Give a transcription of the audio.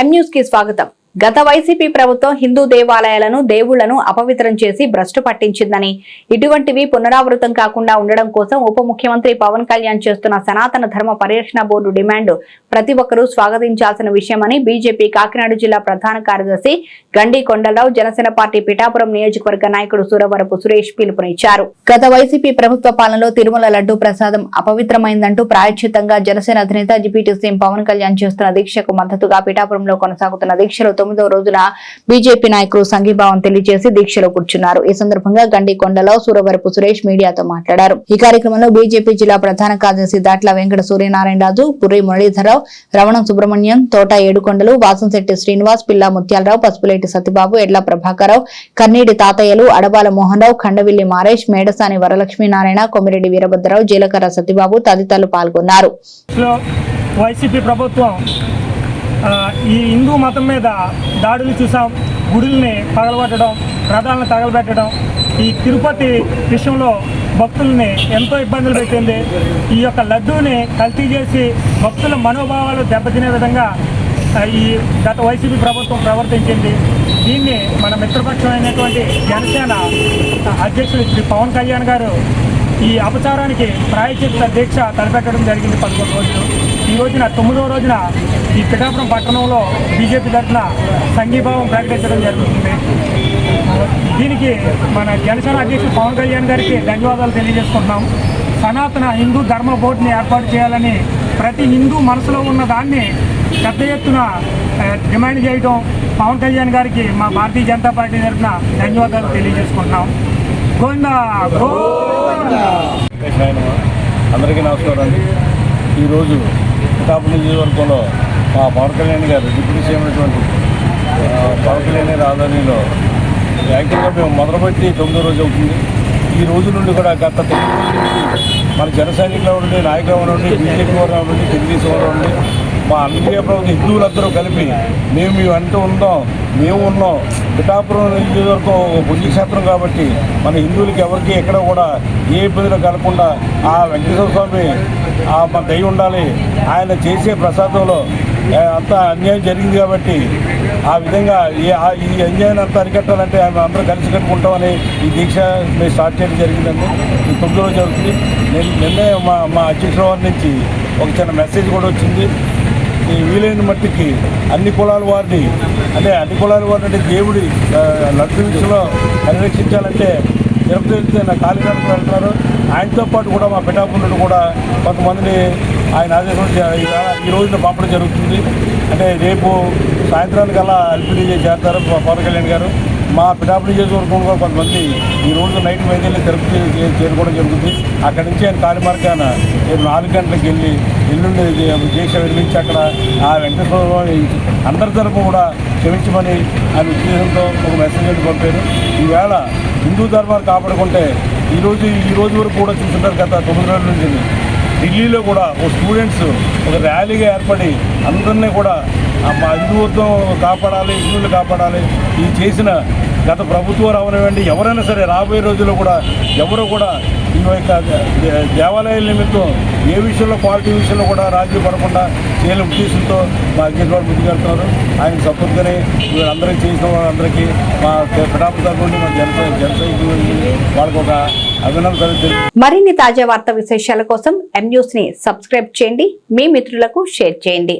ఎం న్యూస్కి స్వాగతం. గత వైసీపీ ప్రభుత్వం హిందూ దేవాలయాలను దేవుళ్ళను అపవిత్రం చేసి భ్రష్టు పట్టించిందని. ఇటువంటివి పునరావృతం కాకుండా ఉండడం కోసం ఉప ముఖ్యమంత్రి పవన్ కళ్యాణ్ చేస్తున్న సనాతన ధర్మ పరిరక్షణ బోర్డు డిమాండ్ ప్రతి ఒక్కరూ స్వాగతించాల్సిన విషయమని బీజేపీ కాకినాడ జిల్లా ప్రధాన కార్యదర్శి గండి కొండలరావు జనసేన పార్టీ పిఠాపురం నియోజకవర్గ నాయకుడు సూరవరపు సురేష్ పిలుపునిచ్చారు. గత వైసీపీ ప్రభుత్వ పాలనలో తిరుమల లడ్డు ప్రసాదం అపవిత్రమైందంటూ ప్రాయశ్చిత్తంగా జనసేన అధినేత డిప్యూటీ సీఎం పవన్ కళ్యాణ్ చేస్తున్న దీక్షకు మద్దతుగా పిఠాపురంలో కొనసాగుతున్న దీక్షలో తొమ్మిదవ రోజున బీజేపీ నాయకులు సంఘీభావం తెలియజేసి దీక్షలో కూర్చున్నారు. ఈ సందర్భంగా గండి కొండలో సూరవరపు సురేష్ మీడియాతో మాట్లాడారు. ఈ కార్యక్రమంలో బీజేపీ జిల్లా ప్రధాన కార్యదర్శి దాట్ల వెంకట సూర్యనారాయణ రాజు పుర్రి మురళీధరరావు రమణం సుబ్రహ్మణ్యం తోట ఏడుకొండలు వాసంశెట్టి శ్రీనివాస్ పిల్లా ముత్యాలరావు పసుపులేటి సతిబాబు ఎడ్ల ప్రభాకరరావు కన్నీడి తాతయ్యలు అడబాల మోహన్ రావు ఖండవిల్లి మారేష్ మేడసాని వరలక్ష్మీనారాయణ కొమిరెడ్డి వీరభద్రరావు జీలకర్ర సతిబాబు తదితరులు పాల్గొన్నారు. వైసీపీ ప్రభుత్వం ఈ హిందూ మతం మీద దాడులు చూసాం గుడుల్ని పగలగొట్టడం రథాలను తగలబెట్టడం ఈ తిరుపతి విషయంలో భక్తుల్ని ఎంతో ఇబ్బందులు పెట్టింది. ఈ యొక్క లడ్డూని కల్తీ చేసి భక్తుల మనోభావాలు దెబ్బతినే విధంగా ఈ గత వైసీపీ ప్రభుత్వం ప్రవర్తించింది. దీన్ని మన మిత్రపక్షం అయినటువంటి జనసేన అధ్యక్షుడు శ్రీ పవన్ కళ్యాణ్ గారు ఈ అపచారానికి ప్రాయచిత్త దీక్ష తలపెట్టడం జరిగింది పదకొండు రోజులు. ఈ రోజున తొమ్మిదవ రోజున ఈ పిఠాపురం పట్టణంలో బీజేపీ తరఫున సంఘీభావం ప్రకటించడం జరుగుతుంది. దీనికి మన జనసేన అధ్యక్షుడు పవన్ కళ్యాణ్ గారికి ధన్యవాదాలు తెలియజేసుకుంటున్నాం. సనాతన హిందూ ధర్మ బోర్డుని ఏర్పాటు చేయాలని ప్రతి హిందూ మనసులో ఉన్న దాన్ని పెద్ద ఎత్తున డిమాండ్ చేయడం పవన్ కళ్యాణ్ గారికి మా భారతీయ జనతా పార్టీ తరఫున ధన్యవాదాలు తెలియజేసుకుంటున్నాం. గోవిందా గో అందరికీ నమస్కారం అండి. ఈరోజు పిఠాపు నియోజకవర్గంలో మా పవన్ కళ్యాణ్ గారు డిప్యూటీ సీఎం అయినటువంటి పవన్ కళ్యాణ్ గారి ఆధ్వర్యంలో యాక్చువల్గా మేము మొదలుపెట్టి తొమ్మిదో రోజు అవుతుంది. ఈ రోజు నుండి కూడా గత తొమ్మిది రోజుల మన జన సైనికులు ఉండి నాయకులు ఉండి బీజేపీ వారు ఉండి తెలుగుదేశం వారు ఉండి మా అన్ని ప్రభుత్వం హిందువులందరూ కలిపి మేము మీ వెంట ఉందాం మేము ఉన్నాం. పిఠాపురం నియోజకవర్గం ఒక పుణ్యక్షేత్రం కాబట్టి మన హిందువులకి ఎవరికి ఎక్కడ కూడా ఏ ఇబ్బందులు కలగకుండా ఆ వెంకటేశ్వర స్వామి మన దయ ఉండాలి. ఆయన చేసే ప్రసాదంలో అంతా అన్యాయం జరిగింది కాబట్టి ఆ విధంగా ఈ ఆ- ఈ అన్యాయాన్ని అంతా అరికట్టాలంటే ఆమె అందరూ కలిసి కట్టుకుంటామని ఈ దీక్ష మేము స్టార్ట్ చేయడం జరిగిందండి. ఈ తొమ్మిది రోజు జరుగుతుంది. నిన్నే మా మా అధ్యక్షుల నుంచి ఒక చిన్న మెసేజ్ కూడా వచ్చింది. వీలైన మట్టికి అన్ని కులాల వారిని అంటే అన్ని కులాల వారిని అంటే దేవుడి ఆ, లడ్డు పరిరక్షించాలంటే తిరుపతి వెళ్తే నా వెళ్తున్నారు. ఆయనతో పాటు కూడా మా పిఠాపురుడు కూడా కొంతమందిని ఆయన ఆదేశం ఈ రోజున పంపడం జరుగుతుంది. అంటే రేపు సాయంత్రానికి అలా ఎల్పిడి చేస్తారు మా పవన్ కళ్యాణ్ గారు. మా పిఠాపురం నియోజకవర్గం కూడా కొంతమంది ఈ రోజు నైట్ వైద్యులు తిరుపతి చేరుకోవడం జరుగుతుంది. అక్కడి నుంచి ఆయన కాలిమార్గాన రేపు నాలుగు గంటలకు వెళ్ళి ఎల్లుండి దీక్ష విరమించి అక్కడ ఆ వెంకటేశ్వర అందరి తరపు కూడా క్షమించమని ఆయన ఉద్దేశంతో ఒక మెసేజ్ పంపారు. ఈవేళ హిందూ ధర్మాలు కాపాడుకుంటే ఈరోజు ఈ రోజు వరకు కూడా చూస్తుంటారు గత తొమ్మిది రోజుల నుంచి. ఢిల్లీలో కూడా ఒక స్టూడెంట్స్ ఒక ర్యాలీగా ఏర్పడి అందరినీ కూడా ఆ మా హిందుత్వం కాపాడాలి హిందువులు కాపాడాలి. ఇది చేసిన గత ప్రభుత్వం రావనివ్వండి ఎవరైనా సరే రాబోయే రోజుల్లో కూడా ఎవరు కూడా ఈ యొక్క దేవాలయాల నిమిత్తం ఏ విషయంలో క్వాలిటీ విషయంలో కూడా రాజీ పడకుండా చేయని ఉద్దేశంతో మా అధ్యక్షులు ముందుకెళ్తున్నారు ఆయన సపోర్ట్గానే వీళ్ళందరికీ చేసిన వాళ్ళందరికీ మా పిఠాపు తరఫు మా జనసై జనసైనికులు వాళ్ళకు ఒక అభినందన మరిన్ని తాజా వార్తా విశేషాల కోసం ఎం న్యూస్ని సబ్స్క్రైబ్ చేయండి. మీ మిత్రులకు షేర్ చేయండి.